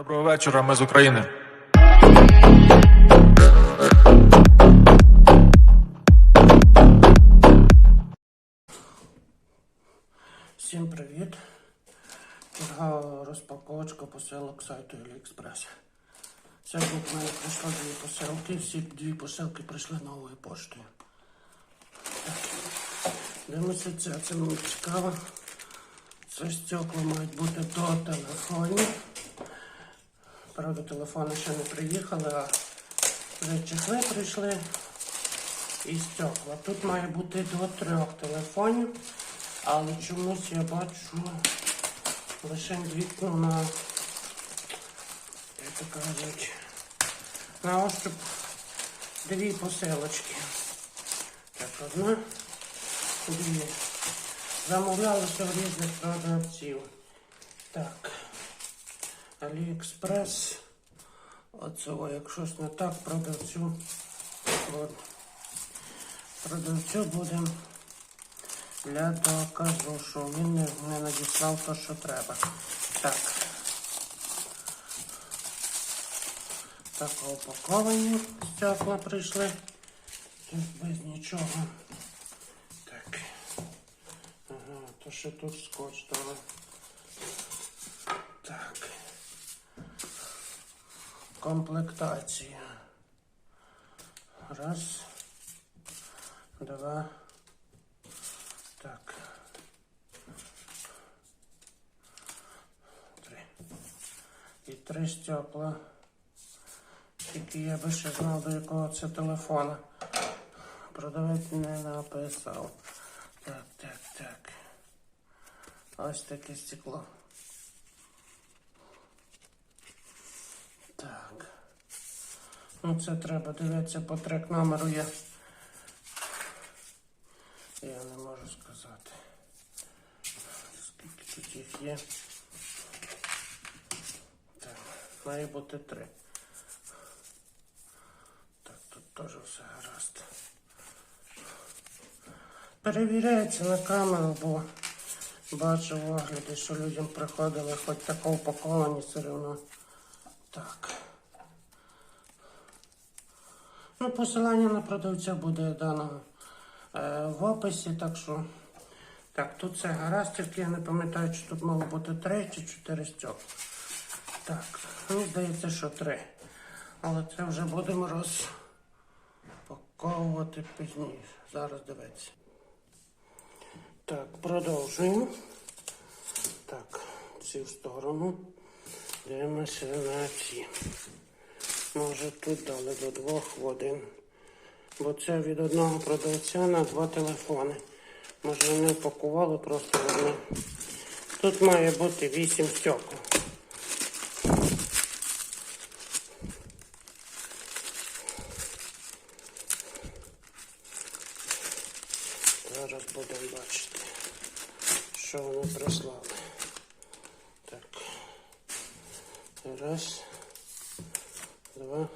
Доброго вечора, ми з України. Всім привіт! Чергова розпаковочка посилок сайту AliExpress. Сьогодні в мене прийшло дві посилки. Всі дві посилки прийшли новою поштою. Дивимося це, це мені цікаво. Це стекла мають бути до телефонів. Правда, телефони ще не приїхали, а вже чехли прийшли і стекла. Тут має бути до трьох телефонів, але чомусь я бачу лише вікно на, як то кажуть, на ощуп дві посилочки. Так, одна, дві. Замовлялися в різних продавців. Так. Аліекспрес. Оцього, як щось не так, продавцю. От. Продавцю будемо для доказу, що він не, не надіслав те, що треба. Так. Так, упаковані стекла прийшли. Тут без нічого. Так. Ага, то що тут скотч дали. Так. Комплектація. Раз. Два. Так. Три. І три стекла. Тільки я би ще знав, до якого це телефона. Продавець не написав. Так, так, так. Ось таке стекло. Так. Ну це треба дивитися по трек номеру є. Я не можу сказати. Скільки тут їх є. Так, має бути три. Так, тут теж все гаразд. Перевіряється на камеру, бо бачу в огляді, що людям приходили хоч таке упаковані все одно. Так. Ну, посилання на продавця буде дано е, в описі, так що. Так, тут все гаразд, тільки я не пам'ятаю, чи тут мало бути три чи чотири стекла. Так, мені здається, що три. Але це вже будемо розпаковувати пізніше. Зараз дивіться. Так, продовжуємо. Так, в сторону. Дивимося на ці. Може тут дали до двох в один. Бо це від одного продавця на два телефони. Може вони упакували просто в одне. Тут має бути 8 стекол. Зараз будемо бачити, що вони прислали. Так. Раз. Два.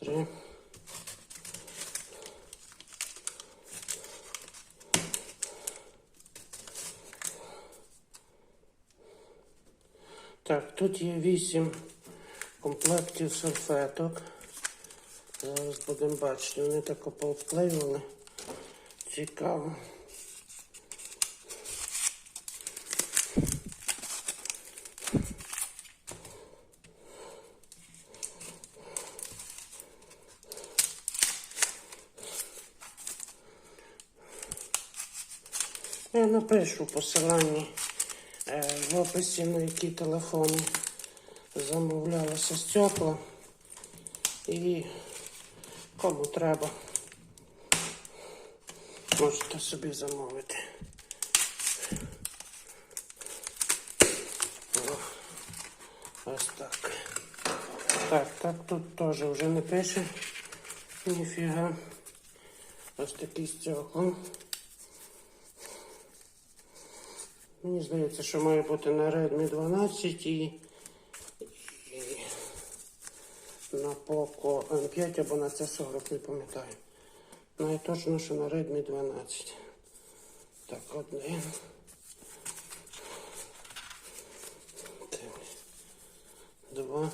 Три. Так, тут є вісім комплектів салфеток. Зараз будемо бачити, вони так пообклеювали. Цікаво. Я напишу посилання е, в описі, на які телефони замовлялося стекла. І кому треба, можете собі замовити. Ось так. Так, так, тут теж вже не пише. Ніфіга. Ось такий стекла. Мені здається, що має бути на Redmi 12 і, і на Poco M5 або на c 40 не пам'ятаю. Найточно, що на Redmi 12. Так, один. Два.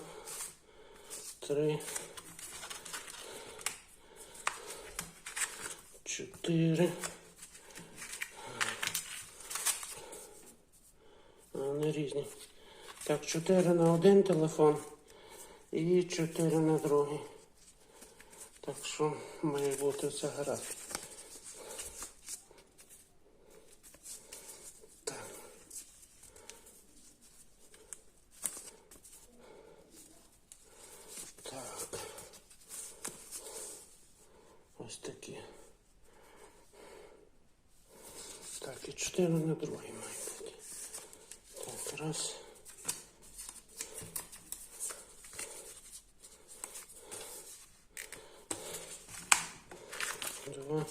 Три. Чотири. Різні. Так, чотири на один телефон і чотири на другий. Так що має бути все гаразд. Ось такі. Так, і чотири на другий має раз. Два.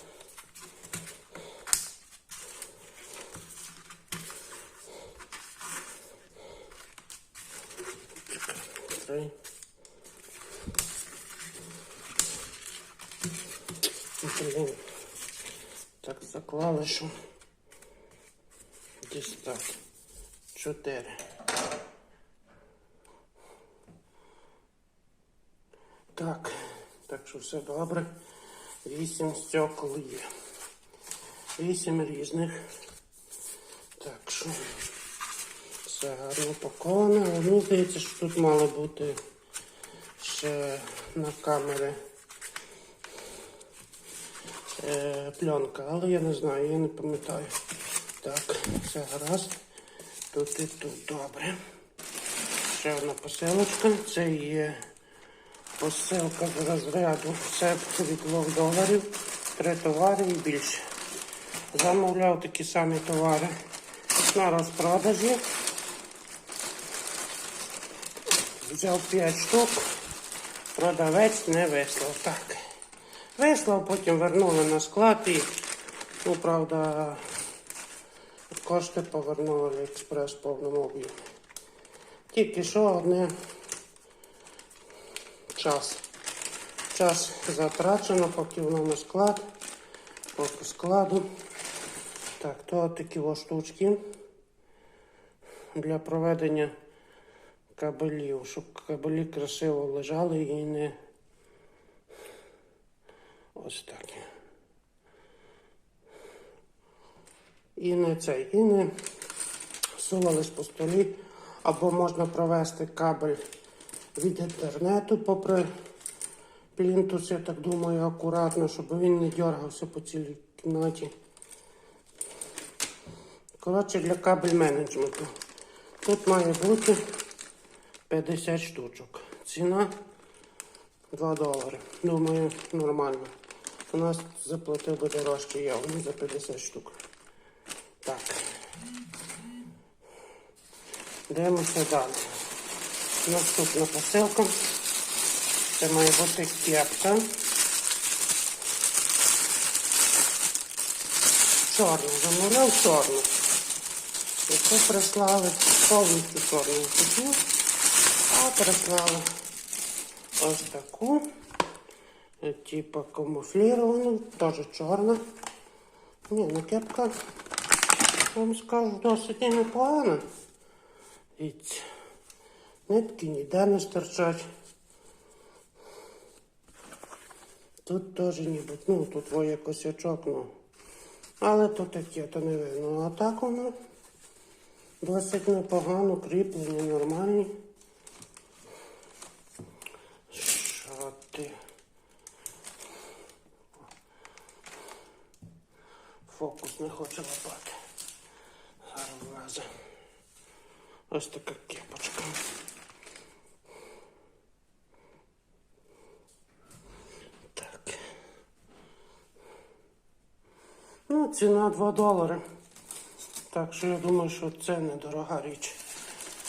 Три. Блін. Так заклали, що десь так. Чотири. Так, так що все добре. Вісім стекол є. Вісім різних. Так що все гарно упаковано. Мені здається, що тут мало бути ще на камери е, пленка, але я не знаю, я не пам'ятаю. Так, все гаразд. Тут і тут добре. Ще одна посилочка. Це є посилка з розряду. Це від 2 доларів. Три товари і більше. Замовляв такі самі товари на розпродажі. Взяв 5 штук. Продавець не вислав. Так. Вислав, потім вернули на склад і, ну, правда, кошти повернули Аліекспрес в повному об'ємі. Тільки що одне час. Час затрачено, поки воно на склад, поки складу. Так, то такі ось штучки для проведення кабелів, щоб кабелі красиво лежали і не ось так. І не цей, і не сувались по столі, або можна провести кабель від інтернету попри плінтус, я так думаю, акуратно, щоб він не дергався по цілій кімнаті. Коротше, для кабель менеджменту. Тут має бути 50 штучок. Ціна 2 долари. Думаю, нормально. У нас заплатив би дорожче я, за 50 штук. Так. Дивимося далі. Наступна посилка. Це має бути кепка. Чорну, замовляв чорну. Це прислали повністю чорну купив, а прислали ось таку. е, Типа камуфліровану, теж чорна. Ні, ну кепка, вам скажу, досить непогана. Дивіться. Нитки ніде не стирчать. Тут теж ніби, ну, тут воє косячок, ну. Але то таке, то не видно. А так воно досить непогано, кріплення нормальні. Що ти? Фокус не хоче лопати. Зараз влазе. Ось така кепочка. Так. Ну, ціна 2 долари. Так що я думаю, що це недорога річ.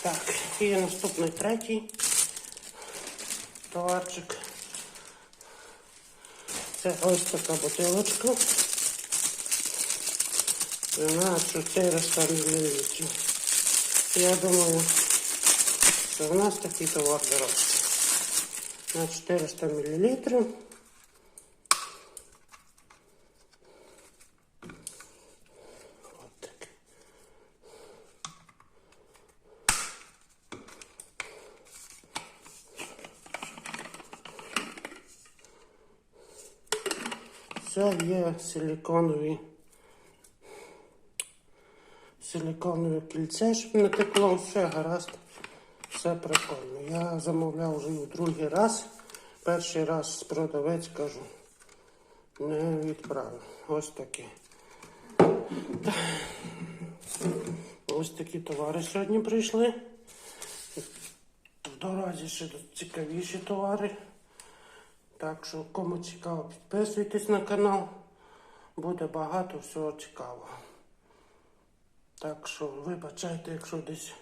Так, і наступний третій товарчик. Це ось така бутилочка. Ціна 400 мл. Я думаю, що в нас такий товар дорожчий. На 400 мл. Це є силіконові. Силіконове кільце, щоб не текло, все гаразд. Все прикольно. Я замовляв вже у другий раз. Перший раз продавець кажу. Не відправив. Ось таке. Ось такі товари сьогодні прийшли. В дорозі ще цікавіші товари. Так що, кому цікаво, підписуйтесь на канал. Буде багато всього цікавого. Так що вибачайте, якщо десь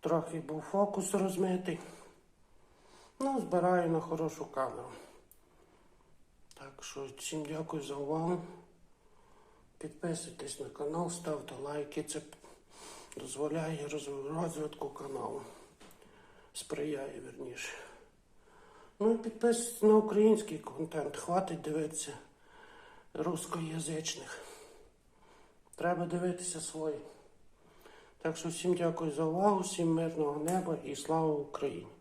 трохи був фокус розмитий. Ну, збираю на хорошу камеру. Так що всім дякую за увагу. Підписуйтесь на канал, ставте лайки. Це дозволяє розвитку каналу. Сприяє верніше. Ну і підписуйтесь на український контент. Хватить дивитися рускоязичних. Треба дивитися свої. Так що всім дякую за увагу, всім мирного неба і слава Україні!